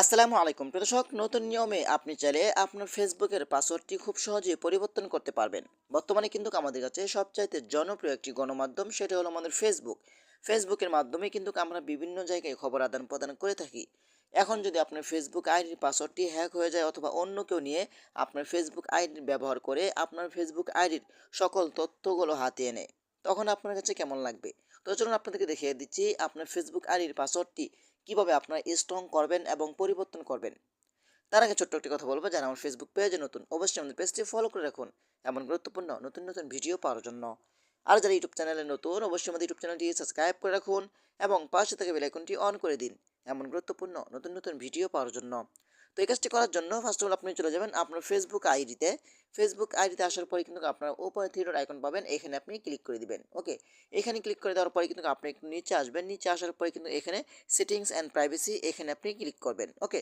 আসসালামু আলাইকুম। প্রদর্শক নতুন নিয়মে আপনি চাইলে আপনার ফেসবুকের পাসওয়ার্ডটি খুব সহজেই পরিবর্তন করতে পারবেন। বর্তমানে কিন্তু আমাদের কাছে সবচাইতে জনপ্রিয় একটি গণমাধ্যম, সেটা হলো আমাদের ফেসবুক। ফেসবুকের মাধ্যমে কিন্তু আমরা বিভিন্ন জায়গায় খবর আদান প্রদান করে থাকি। এখন যদি আপনার ফেসবুক আইডির পাসওয়ার্ডটি হ্যাক হয়ে যায় অথবা অন্য কেউ নিয়ে আপনার ফেসবুক আইডি ব্যবহার করে আপনার ফেসবুক আইডির সকল তথ্যগুলো হাতিয়ে নেয়, তখন আপনার কাছে কেমন লাগবে? তো চলুন আপনাদেরকে দেখিয়ে দিচ্ছি আপনার ফেসবুক আইডির পাসওয়ার্ডটি কীভাবে আপনারা স্ট্রং করবেন এবং পরিবর্তন করবেন? তার আগে ছোট্ট একটি কথা বলব, যারা আমার ফেসবুক পেজে নতুন, অবশ্যই আমাদের পেজটি ফলো করে রাখুন। এমন গুরুত্বপূর্ণ, নতুন নতুন ভিডিও পাওয়ার জন্য। আর যারা ইউটিউব চ্যানেলে নতুন, অবশ্যই আমাদের ইউটিউব চ্যানেলটি সাবস্ক্রাইব করে রাখুন এবং পাশে থেকে বেলাইকনটি অন করে দিন। এমন গুরুত্বপূর্ণ, নতুন নতুন ভিডিও পাওয়ার জন্য। তো এই কাজটি করার জন্য ফার্স্ট অফ অল আপনি চলে যাবেন আপনার ফেসবুক আইডিতে ফেসবুক আইডিতে আসার পরে কিন্তু আপনার ওপরে থিয়েটার আইকন পাবেন, এখানে আপনি ক্লিক করে দিবেন ওকে এখানে ক্লিক করে দেওয়ার পরে কিন্তু আপনি একটু নিচে আসবেন, নিচে আসার পরে কিন্তু এখানে সেটিংস অ্যান্ড প্রাইভেসি এখানে আপনি ক্লিক করবেন ওকে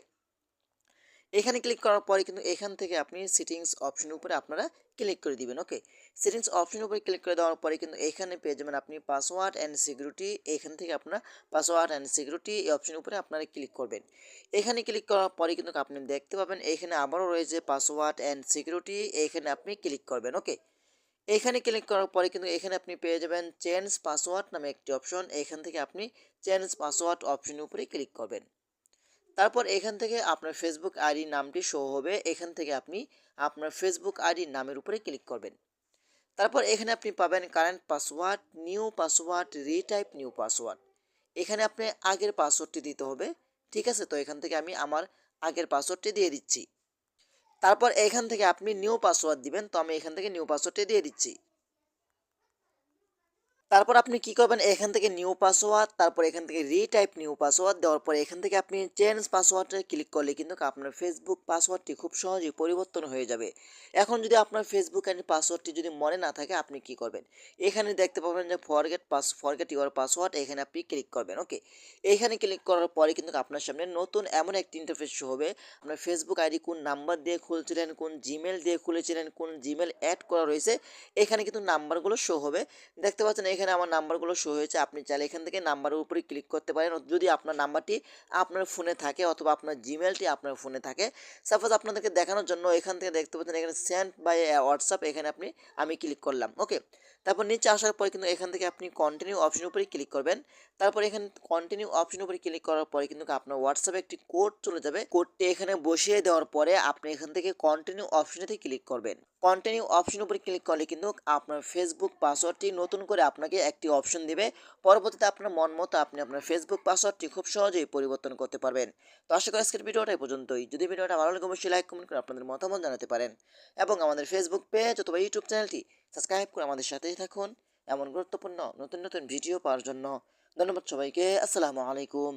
এখানে ক্লিক করার পরে কিন্তু এখান থেকে আপনি সেটিংস অপশনের উপরে আপনারা ক্লিক করে দিবেন ওকে সেটিংস অপশনের উপরে ক্লিক করে দেওয়ার পরে কিন্তু এখানে পেয়ে যাবেন আপনি পাসওয়ার্ড অ্যান্ড সিকিউরিটি এখান থেকে আপনার পাসওয়ার্ড অ্যান্ড সিকিউরিটি এই অপশনের উপরে আপনারা ক্লিক করবেন। এখানে ক্লিক করার পরে কিন্তু আপনি দেখতে পাবেন এখানে আবারও রয়েছে পাসওয়ার্ড অ্যান্ড সিকিউরিটি এখানে আপনি ক্লিক করবেন ওকে এখানে ক্লিক করার পরে কিন্তু এখানে আপনি পেয়ে যাবেন চেঞ্জ পাসওয়ার্ড নামে একটি অপশন এখান থেকে আপনি চেঞ্জ পাসওয়ার্ড অপশনের উপরে ক্লিক করবেন। তারপর এখান থেকে আপনার ফেসবুক আইডি নামটি শো হবে। এখান থেকে আপনি আপনার ফেসবুক আইডির নামের উপরে ক্লিক করবেন। তারপর এখানে আপনি পাবেন current password new password retype new password এখানে আপনি আগের পাসওয়ার্ডটি দিতে হবে। ঠিক আছে? তো এখান থেকে আমি আমার আগের পাসওয়ার্ডটি দিয়ে দিচ্ছি। তারপর এখান থেকে আপনি নিউ পাসওয়ার্ড দিবেন। তো আমি এখান থেকে নিউ পাসওয়ার্ডটি দিয়ে দিচ্ছি। তারপর আপনি কি করবেন? এখান থেকে নিউ পাসওয়ার্ড তারপর এখান থেকে রিটাইপ নিউ পাসওয়ার্ড দেওয়ার পরে এখান থেকে আপনি চেঞ্জ পাসওয়ার্ডে ক্লিক করলে কিন্তু আপনার ফেসবুক পাসওয়ার্ডটি খুব সহজেই পরিবর্তন হয়ে যাবে। এখন যদি আপনার ফেসবুক এর পাসওয়ার্ডটি যদি মনে না থাকে, আপনি কি করবেন? এখানে দেখতে পাবেন যে forget pass forget your password এখানে আপনি ক্লিক করবেন ওকে এখানে ক্লিক করার পরে কিন্তু আপনার সামনে নতুন এমন একটি ইন্টারফেস শো হবে। আপনার ফেসবুক আইডি কোন নাম্বার দিয়ে খুলছিলেন, কোন জিমেল দিয়ে খুলেছিলেন, কোন জিমেল অ্যাড করা রয়েছে, এখানে কিন্তু নাম্বারগুলো শো হবে। দেখতে পাচ্ছেন এখানে আমার নাম্বারগুলো শো হয়েছে, আপনি চাইলে এখান থেকে নাম্বারের উপরে ক্লিক করতে পারেন। যদি আপনার নাম্বারটি আপনার ফোনে থাকে অথবা আপনার জিমেলটি আপনার ফোনে থাকে। সাপোজ আপনাদেরকে দেখানোর জন্য এখান থেকে দেখতে পাচ্ছেন এখানে সেন্ড বাই হোয়াটসঅ্যাপ এখানে আপনি, আমি ক্লিক করলাম ওকে তারপর নিচে আসার পরে কিন্তু এখান থেকে আপনি কন্টিনিউ অপশনের উপরে ক্লিক করবেন। তারপর এখানে কন্টিনিউ অপশনের উপরে ক্লিক করার পরে কিন্তু আপনার হোয়াটসঅ্যাপে একটি কোড চলে যাবে। কোডটি এখানে বসিয়ে দেওয়ার পরে আপনি এখান থেকে কন্টিনিউ অপশনেতে ক্লিক করবেন। কন্টিনিউ অপশন উপরে ক্লিক করলে কিন্তু আপনার ফেসবুক পাসওয়ার্ডটি নতুন করে আপনাকে একটি অপশন দেবে। পরবর্তীতে আপনার মন মতো আপনি আপনার ফেসবুক পাসওয়ার্ডটি খুব সহজেই পরিবর্তন করতে পারবেন। তো আশা করি আজকের ভিডিওটা পর্যন্তই। যদি ভিডিওটা ভালো লাগে, অবশ্যই লাইক কমেন্ট করে আপনাদের মতামত জানাতে পারেন। এবং আমাদের ফেসবুক পেজ অথবা ইউটিউব চ্যানেলটি সাবস্ক্রাইব করে আমাদের সাথেই থাকুন। এমন গুরুত্বপূর্ণ নতুন নতুন ভিডিও পাওয়ার জন্য। ধন্যবাদ সবাইকে। আসসালামু আলাইকুম।